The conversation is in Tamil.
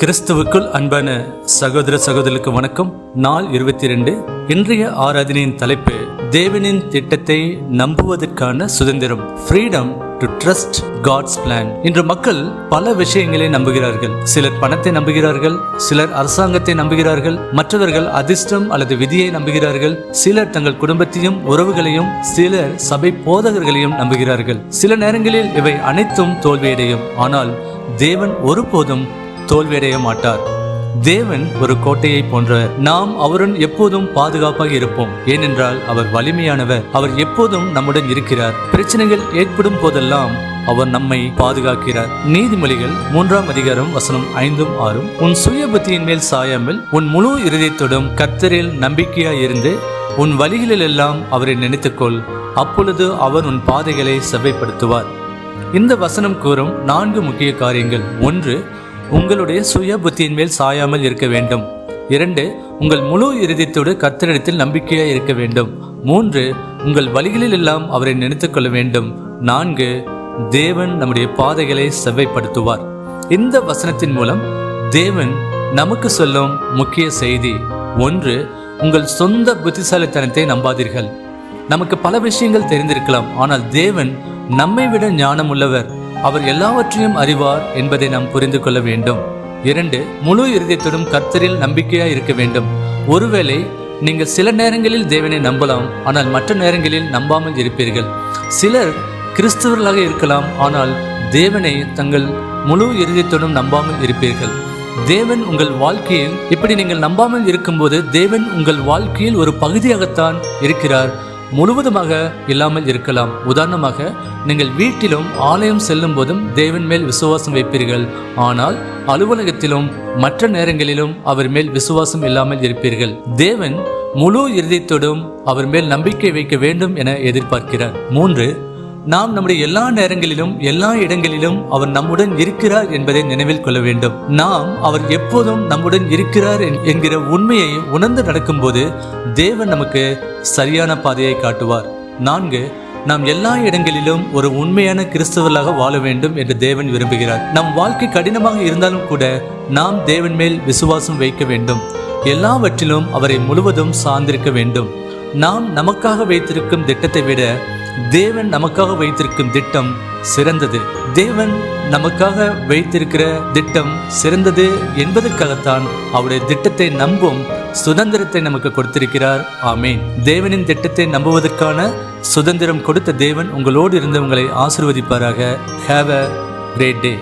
கிறிஸ்துவுக்குள் அன்பான சகோதர சகோதரருக்கு வணக்கம். நாள் இருபத்தி ரெண்டு இன்றைய ஆராதனையின் தலைப்பு தேவனின் திட்டத்தை நம்புவதற்கான சுதந்திரம் freedom to trust God's plan இன்று மக்கள் பல விஷயங்களை நம்புகிறார்கள். சிலர் பணத்தை நம்புகிறார்கள் சிலர் அரசாங்கத்தை நம்புகிறார்கள் மற்றவர்கள் அதிர்ஷ்டம் அல்லது விதியை நம்புகிறார்கள் சிலர் தங்கள் குடும்பத்தையும் உறவுகளையும் சிலர் சபை போதகர்களையும் நம்புகிறார்கள். சில நேரங்களில் இவை அனைத்தும் தோல்வியடையும். ஆனால் தேவன் ஒருபோதும் தோல்வியடைய மாட்டார் தேவன் ஒரு கோட்டையை போன்ற நாம் அவருடன் எப்போதும் பாதுகாப்பாக இருப்போம். ஏனென்றால் அவர் வலிமையானவர். அவர் எப்போதும் நம்முடன் இருக்கிறார். பிரச்சனைகள் ஏற்படும் போதெல்லாம் அவர் நம்மை பாதுகாக்கிறார். நீதிமொழிகள் மூன்றாம் அதிகாரம் வசனம் ஐந்தும் ஆறும் உன் சுய புத்தியின் மேல் சாயாமல் உன் முழு இருதயத்தோடும் கர்த்தரில் நம்பிக்கையாய் இருந்து உன் வழிகளில் எல்லாம் அவரை நினைத்துக்கொள். அப்பொழுது அவர் உன் பாதைகளை செவ்வைப்படுத்துவார். இந்த வசனம் கூறும் நான்கு முக்கிய காரியங்கள். ஒன்று உங்களுடைய சுய புத்தியின் மேல் சாயாமல் இருக்க வேண்டும். இரண்டு உங்கள் முழு இறுதித்தோடு கத்தரிடத்தில் நம்பிக்கையாக இருக்க வேண்டும். மூன்று உங்கள் வழிகளில் எல்லாம் அவரை நினைத்துக் கொள்ள வேண்டும். நான்கு தேவன் நம்முடைய பாதைகளை செவ்வைப்படுத்துவார். இந்த வசனத்தின் மூலம் தேவன் நமக்கு சொல்லும் முக்கிய செய்தி. ஒன்று உங்கள் சொந்த புத்திசாலித்தனத்தை நம்பாதீர்கள். நமக்கு பல விஷயங்கள் தெரிந்திருக்கலாம் ஆனால் தேவன் நம்மை விட ஞானம் உள்ளவர் அவர் எல்லாவற்றையும் அறிவார் என்பதை நாம் புரிந்து கொள்ள வேண்டும். இரண்டு முழு இருதயத்துடன் கர்த்தரில் நம்பிக்கையாய் இருக்க வேண்டும். ஒருவேளை நீங்கள் சில நேரங்களில் தேவனை நம்பலாம் ஆனால் மற்ற நேரங்களில் நம்பாமல் இருப்பீர்கள். சிலர் கிறிஸ்தவர்களாக இருக்கலாம் ஆனால் தேவனை தங்கள் முழு இருதயத்துடன் நம்பாமல் இருப்பீர்கள். தேவன் உங்கள் வாழ்க்கையில் இப்படி நீங்கள் நம்பாமல் இருக்கும்போது தேவன் உங்கள் வாழ்க்கையில் ஒரு பகுதியாகத்தான் இருக்கிறார். முழுவதுமாக இல்லாமல் இருக்கலாம். உதாரணமாக நீங்கள் வீட்டிலும் ஆலயம் செல்லும் போதும் தேவன் மேல் விசுவாசம் வைப்பீர்கள். ஆனால் அலுவலகத்திலும் மற்ற நேரங்களிலும் அவர் மேல் விசுவாசம் இல்லாமல் இருப்பீர்கள். தேவன் முழு இறுதியத்தோடும் அவர் மேல் நம்பிக்கை வைக்க வேண்டும் என எதிர்பார்க்கிறார். மூன்று நாம் நம்முடைய எல்லா நேரங்களிலும் எல்லா இடங்களிலும் அவர் நம்முடன் இருக்கிறார் என்பதை நினைவில் கொள்ள வேண்டும். நாம் அவர் எப்போதும் நம்முடன் இருக்கிறார் என்- என்கிற உண்மையை உணர்ந்து நடக்கும்போது தேவன் நமக்கு சரியான பாதையை காட்டுவார். நான்கு நாம் எல்லா இடங்களிலும் ஒரு உண்மையான கிறிஸ்தவர்களாக வாழ வேண்டும் என்று தேவன் விரும்புகிறார். நம் வாழ்க்கை கடினமாக இருந்தாலும் கூட நாம் தேவன் மேல் விசுவாசம் வைக்க வேண்டும். எல்லாவற்றிலும் அவரை முழுவதும் சார்ந்திருக்க வேண்டும். நாம் நமக்காக வைத்திருக்கும் திட்டத்தை விட தேவன் நமக்காக வைத்திருக்கும் திட்டம் சிறந்தது. தேவன் நமக்காக வைத்திருக்கிற திட்டம் சிறந்தது என்பதற்காகத்தான் அவருடைய திட்டத்தை நம்பும் சுதந்திரத்தை நமக்கு கொடுத்திருக்கிறார். ஆமேன். தேவனின் திட்டத்தை நம்புவதற்கான சுதந்திரம் கொடுத்த தேவன் உங்களோடு இருந்து உங்களை ஆசிர்வதிப்பாராக. Have a great day